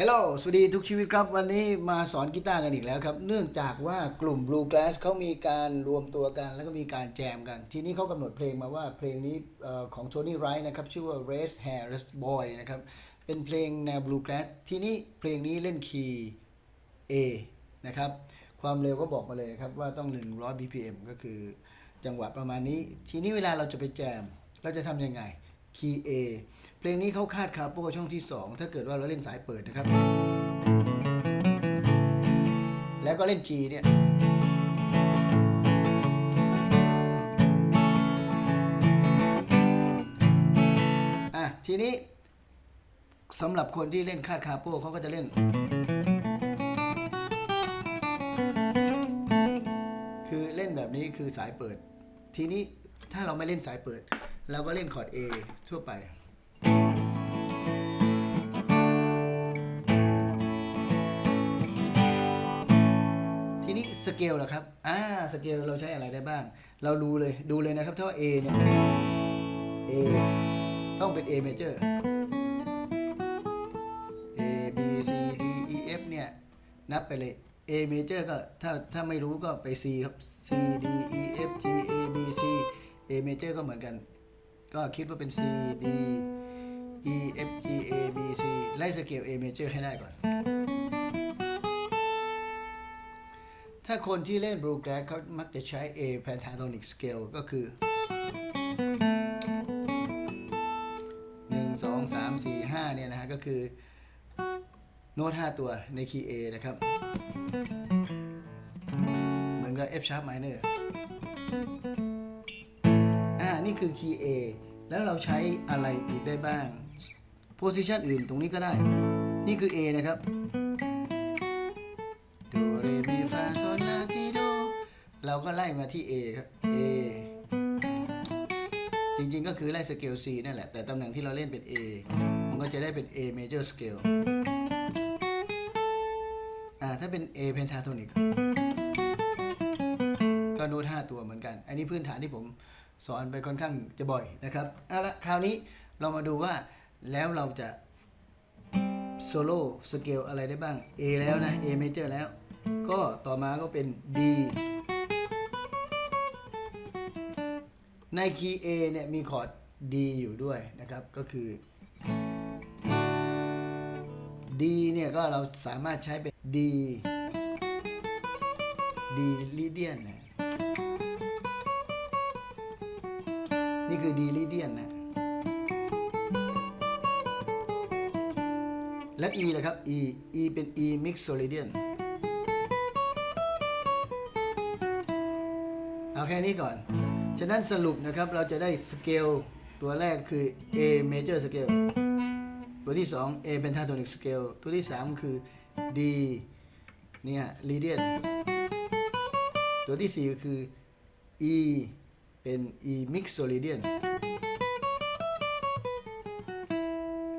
ฮัลโหล สวัสดีทุกชีวิตครับ วันนี้มาสอนกีตาร์กันอีกแล้วครับ เนื่องจากว่ากลุ่ม Blue Glass เขามีการรวมตัวกัน แล้วก็มีการแจมกัน ทีนี้เขากำหนดเพลงมาว่าเพลงนี้ของ Tony Wright นะครับ ชื่อว่า Race Hair Race Boy นะครับ เป็นเพลงแนว Blue Glass ทีนี้เพลงนี้เล่นคีย์ A นะครับ ความเร็วก็บอกมาเลยนะครับ ว่าต้อง 100 BPM ก็คือจังหวะประมาณนี้ ทีนี้เวลาเราจะไปแจม เราจะทำยังไง คีย์ A เพลงนี้เขาคาดคาโป้ช่องที่ 2 ถ้าเกิดว่าเราเล่นสายเปิดนะครับ แล้วก็เล่น G เนี่ยอะทีนี้สำหรับคนที่เล่นคาดคาโป้เขาก็จะเล่น คือเล่นแบบนี้คือสายเปิด ทีนี้ถ้าเราไม่เล่นสายเปิด เราก็เล่นคอร์ด A ทั่วไป สเกลล่ะครับ อ่า สเกลเราใช้อะไรได้บ้าง เราดูเลย ดูเลยนะครับ ถ้าว่า A เนี่ย A ต้องเป็น A major A B C D E F เนี่ย นับไปเลย A major ก็ถ้าถ้าไม่รู้ก็ไป C ครับ C D E F G A B C A major ก็เหมือนกัน ก็คิดว่าเป็น C D E F G A B C ไล่สเกล A major ให้ได้ก่อน ถ้าคนที่เล่นบลูแกรสเขามักจะใช้ A pentatonic scale ก็คือ 1 2 3 4 5 เนี่ยนะฮะ ก็คือ โน้ต 5 ตัวในคีย์ A นะครับ เหมือนกับ F sharp minor อ่า นี่คือคีย์ A แล้วเราใช้อะไรอีกได้บ้าง position อื่นตรงนี้ก็ได้ นี่คือ A นะครับ เราก็ไล่มาที่ A ครับ A จริงๆก็คือไล่สเกล C นั่นแหละ แต่ตำแหน่งที่เราเล่นเป็น A มันก็จะได้เป็น A major scale อ่าถ้าเป็น A pentatonic ก็โน้ต5ตัวเหมือนกัน อันนี้พื้นฐานที่ผมสอนไปค่อนข้างจะบ่อยนะครับเอาละคราวนี้เรามาดูว่าแล้วเราจะโซโล่สเกลอะไรได้บ้าง A แล้วนะ A major แล้ว ก็ต่อมาก็เป็น D ในคีย์ A เนี่ยมีคอร์ด D อยู่ด้วยนะครับ ก็คือ D เนี่ยก็เราสามารถใช้เป็น D D Lydian นะนี่คือ D Lydian นนะ แล้ว E ล่ะครับ E E เป็น E mixolydian เอาแค่นี้ก่อน ฉะนั้นสรุปนะครับเราจะได้สเกลตัวแรกคือ A major scale ตัวที่ 2 A pentatonic scale ตัวที่ 3 คือ D เนี่ย Lydian ตัวที่4ก็คือ E เป็น E mixolydian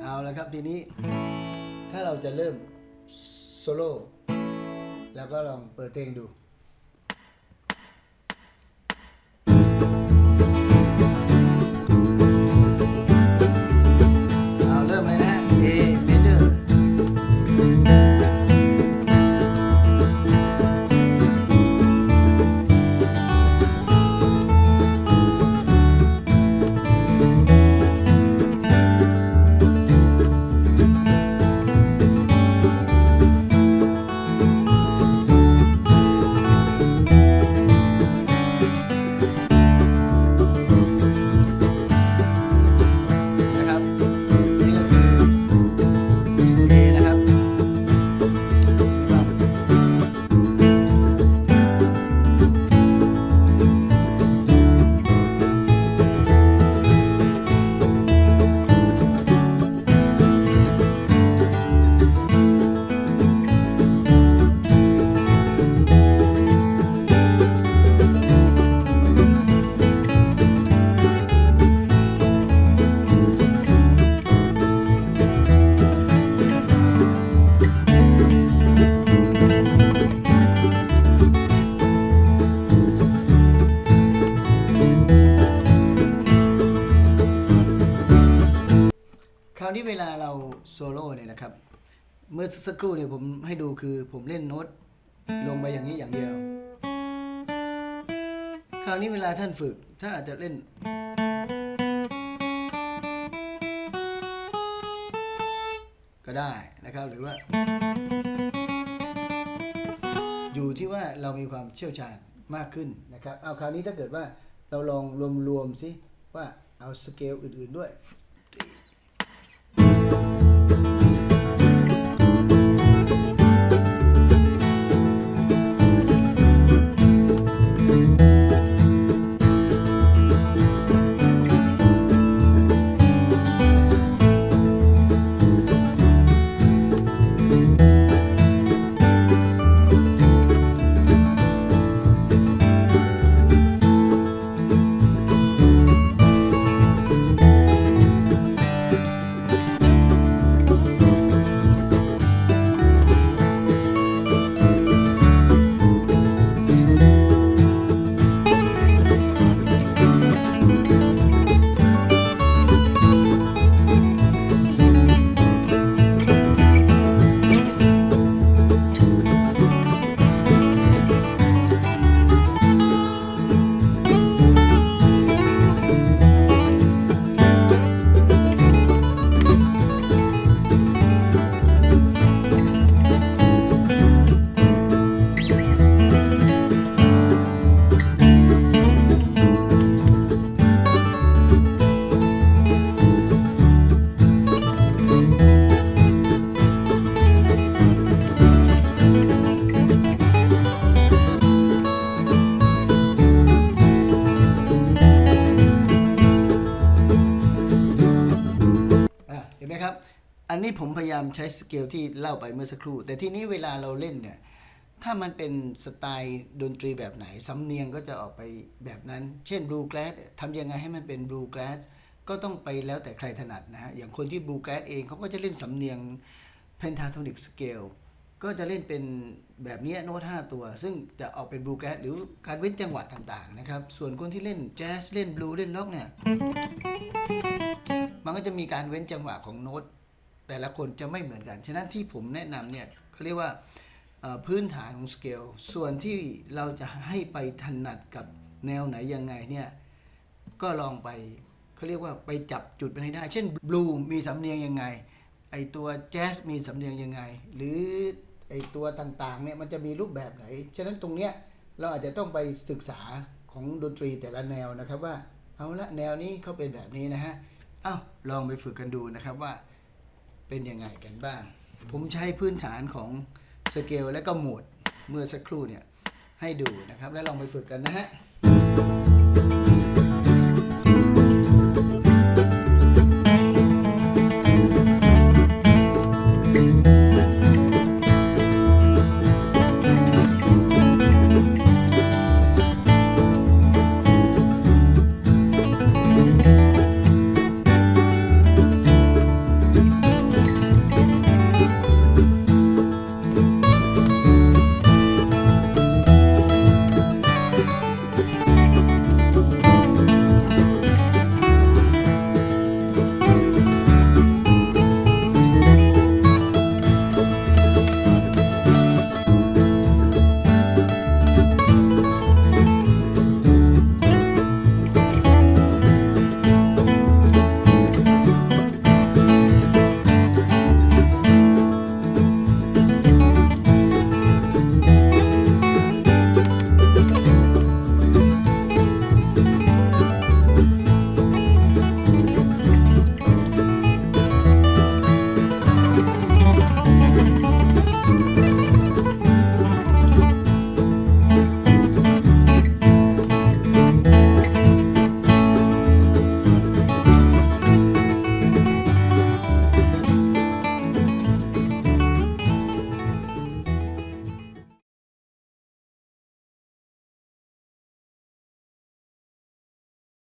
เอาละครับทีนี้ถ้าเราจะเริ่มโซโล่แล้วก็ลองเปิดเพลงดู นี้เวลาเราโซโล่เนี่ยนะครับ เมื่อสักครู่เนี่ยผมให้ดูคือผมเล่นโน้ตลงไปอย่างนี้อย่างเดียว คราวนี้เวลาท่านฝึกท่านอาจจะเล่น ก็ได้นะครับหรือว่า อยู่ที่ว่าเรามีความเชี่ยวชาญมากขึ้นนะครับเอาคราวนี้ถ้าเกิดว่าเราลองรวมๆสิว่าเอาสเกลอื่นๆด้วย อันนี้ผมพยายามใช้สเกลที่เล่าไปเมื่อสักครู่ แต่ที่นี้เวลาเราเล่นเนี่ยถ้ามันเป็นสไตล์ดนตรีแบบไหน สำเนียงก็จะออกไปแบบนั้น เช่นบลู g ก a s ทำยังไงให้มันเป็นบลู g ก a s ก็ต้องไปแล้วแต่ใครถนัดนะฮะ อย่างคนที่บลู g ก a s เองเขาก็จะเล่นสำเนียง pentatonic scale ก็จะเล่นเป็นแบบนี้โน้ต5ตัว ซึ่งจะออกเป็นบลู g ก a s หรือการเว้นจังหวะต่างๆนะครับ ส่วนคนที่เล่นแจ๊สเล่นบลูเล่นล็อกเนี่ย มันก็จะมีการเว้นจังหวะของโน้ต แต่ละคนจะไม่เหมือนกัน ฉะนั้นที่ผมแนะนำเนี่ยเขาเรียกว่าพื้นฐานของสเกล ส่วนที่เราจะให้ไปถนัดกับแนวไหนยังไงเนี่ยก็ลองไปเขาเรียกว่าไปจับจุดมันให้ได้ เช่นบลูมีสำเนียงยังไง ไอตัวแจ๊สมีสำเนียงยังไง หรือไอตัวต่างๆเนี่ยมันจะมีรูปแบบไหน ฉะนั้นตรงเนี้ยเราอาจจะต้องไปศึกษาของดนตรีแต่ละแนวนะครับว่า เอาละแนวนี้เขาเป็นแบบนี้นะฮะ เอ้าลองไปฝึกกันดูนะครับว่า เป็นยังไงกันบ้าง ผมใช้พื้นฐานของสเกลและก็โหมดเมื่อสักครู่เนี่ยให้ดูนะครับ แล้วลองไปฝึกกันนะฮะ